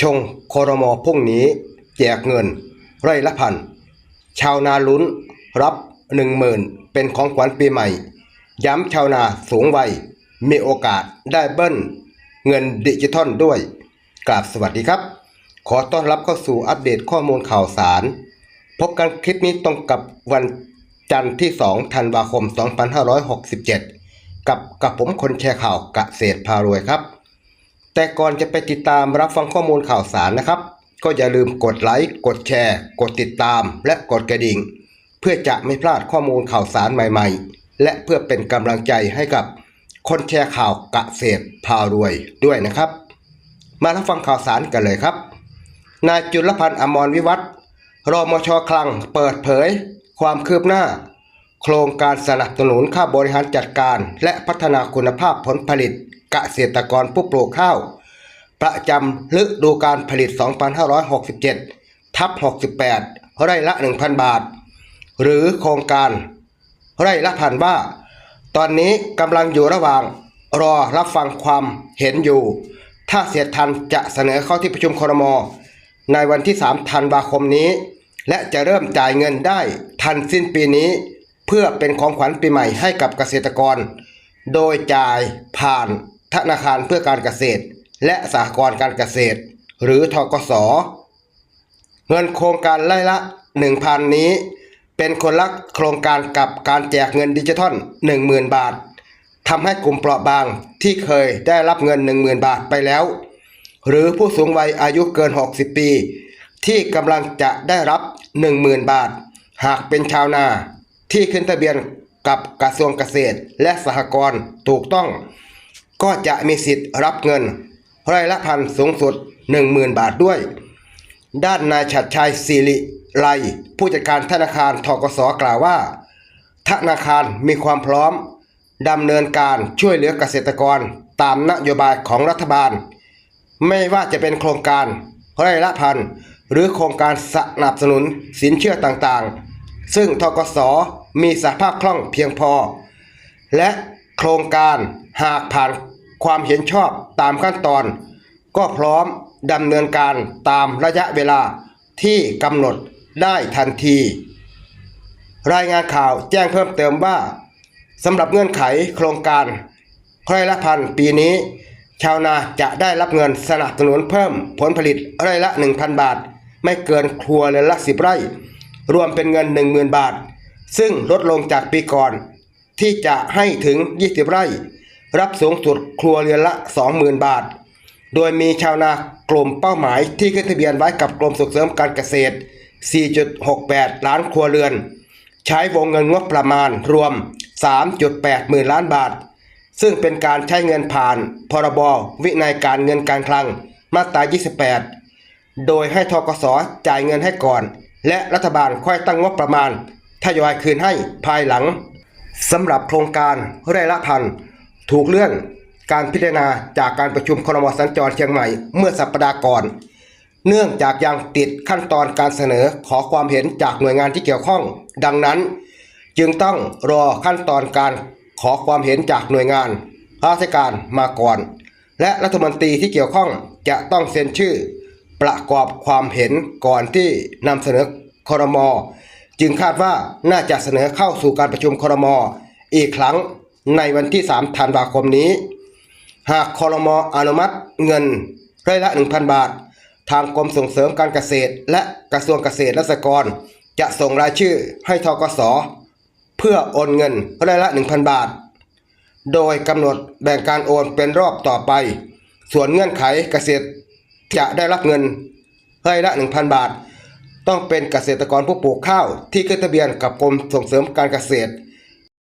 ชงคอรมอพรุ่งนี้ แจกเงิน ไร่ละพัน ชาวนาลุ้นรับหนึ่งหมื่นเป็นของขวัญปีใหม่ ย้ำชาวนาสูงวัย มีโอกาสได้เบิ้ล เงินดิจิทัลด้วย กราบสวัสดีครับ ขอต้อนรับเข้าสู่อัปเดตข้อมูลข่าวสาร พบกันคลิปนี้ตรงกับวันจันทร์ที่ 2 ธันวาคม 2567 กับกับผมคนแชร์ข่าวกเกษตรพารวยครับ แต่ก่อนจะไปติดตามรับฟังข้อมูลข่าวสารนะครับ ก็อย่าลืมกดไลค์กดแชร์ กดติดตาม และกดกระดิ่ง เพื่อจะไม่พลาดข้อมูลข่าวสารใหม่ๆ และเพื่อเป็นกำลังใจให้กับคนแชร์ข่าวกะเกษตรพารวยด้วยนะครับ มารับฟังข่าวสารกันเลยครับ นายจุลพันธ์อมรวิวัฒน์รมชคลังเปิดเผย ความคืบหน้า โครงการสนับสนุนค่าบริหารจัดการ และพัฒนาคุณภาพผลผลิต เกษตรกรผู้ปลูกข้าว ประจำฤดูการผลิต 2567 ทับ 68 ไร่ละ 1,000 บาท หรือโครงการไร่ละพันว่า ตอนนี้กำลังอยู่ระหว่างรอรับฟังความเห็นอยู่ ถ้าเสียทันจะเสนอเข้าที่ประชุมครม ในวันที่ 3 ธันวาคมนี้ และจะเริ่มจ่ายเงินได้ทันสิ้นปีนี้ เพื่อเป็นของขวัญปีใหม่ให้กับเกษตรกร โดยจ่ายผ่าน ธนาคารเพื่อการเกษตร และสหกรณ์การเกษตร หรือทกส เงินโครงการไล่ละ 1,000 นี้ เป็นคนละโครงการกับการแจกเงินดิจิทัล 10,000 บาททำให้กลุ่มเปราะบางที่เคยได้รับเงิน 10,000 บาทไปแล้ว หรือผู้สูงวัยอายุเกิน 60 ปี ที่กำลังจะได้รับ 10,000 บาท หากเป็นชาวนาที่ขึ้นทะเบียนกับกระทรวงเกษตรและสหกรณ์ถูกต้อง ก็จะมีสิทธิ์รับเงินไร่ละพันสูงสุด 10,000 บาทด้วย ด้านนายชัดชัยศิริไลผู้จัดการธนาคารทกสกล่าวว่า ธนาคารมีความพร้อมดำเนินการช่วยเหลือเกษตรกรตามนโยบายของรัฐบาล ไม่ว่าจะเป็นโครงการไร่ละพันหรือโครงการสนับสนุนสินเชื่อต่างๆ ซึ่งทกสมีสภาพคล่องเพียงพอ และโครงการหากผ่าน ความเห็นชอบตามขั้นตอน ก็พร้อมดำเนินการตามระยะเวลาที่กำหนดได้ทันที รายงานข่าวแจ้งเพิ่มเติมว่าสำหรับเงื่อนไขโครงการไร่ละพันปีนี้ ชาวนาจะได้รับเงินสนับสนุนเพิ่มผลผลิตไร่ละ 1,000 บาท ไม่เกินครัวเรือนละ 10 ไร่ รวมเป็นเงิน 10,000 บาท ซึ่งลดลงจากปีก่อน ที่จะให้ถึง 20 ไร่ รับสูงสุดครัวเรือนละ 20,000 บาท โดยมีชาวนากลุ่มเป้าหมายที่ขึ้นทะเบียนไว้กับกรมส่งเสริมการเกษตร 4.68 ล้านครัวเรือน ใช้วงเงินงบประมาณรวม 3.8 หมื่นล้านบาท ซึ่งเป็นการใช้เงินผ่าน พรบ วินัยการเงินการคลัง มาตรา 28 โดยให้ทกสจ่ายเงินให้ก่อน และรัฐบาลค่อยตั้งงบประมาณทยอยคืนให้ภายหลังสำหรับโครงการไร่ละพัน ถูกเลื่อนการพิจารณาจากการประชุมครมสัญจรเชียงใหม่เมื่อสัปดาห์ก่อน เนื่องจากยังติดขั้นตอนการเสนอขอความเห็นจากหน่วยงานที่เกี่ยวข้อง ดังนั้น จึงต้องรอขั้นตอนการขอความเห็นจากหน่วยงานราชการมาก่อน และรัฐมนตรีที่เกี่ยวข้องจะต้องเซ็นชื่อ ประกอบความเห็นก่อนที่นำเสนอครม จึงคาดว่าน่าจะเสนอเข้าสู่การประชุมครม อีกครั้ง ในวันที่ 3 ธันวาคมนี้ หากคอรมออนุมัติเงินไร่ละ 1,000 บาท ทางกรมส่งเสริมการเกษตร และกระทรวงเกษตรและสหกรณ์จะส่งรายชื่อให้ทกส เพื่อโอนเงินไร่ละ 1,000 บาท โดยกำหนดแบ่งการโอนเป็นรอบต่อไป ส่วนเงื่อนไขเกษตรจะได้รับเงินไร่ละ 1,000 บาท ต้องเป็นเกษตรกรผู้ปลูกข้าวที่ขึ้นทะเบียนกับกรมส่งเสริมการเกษตร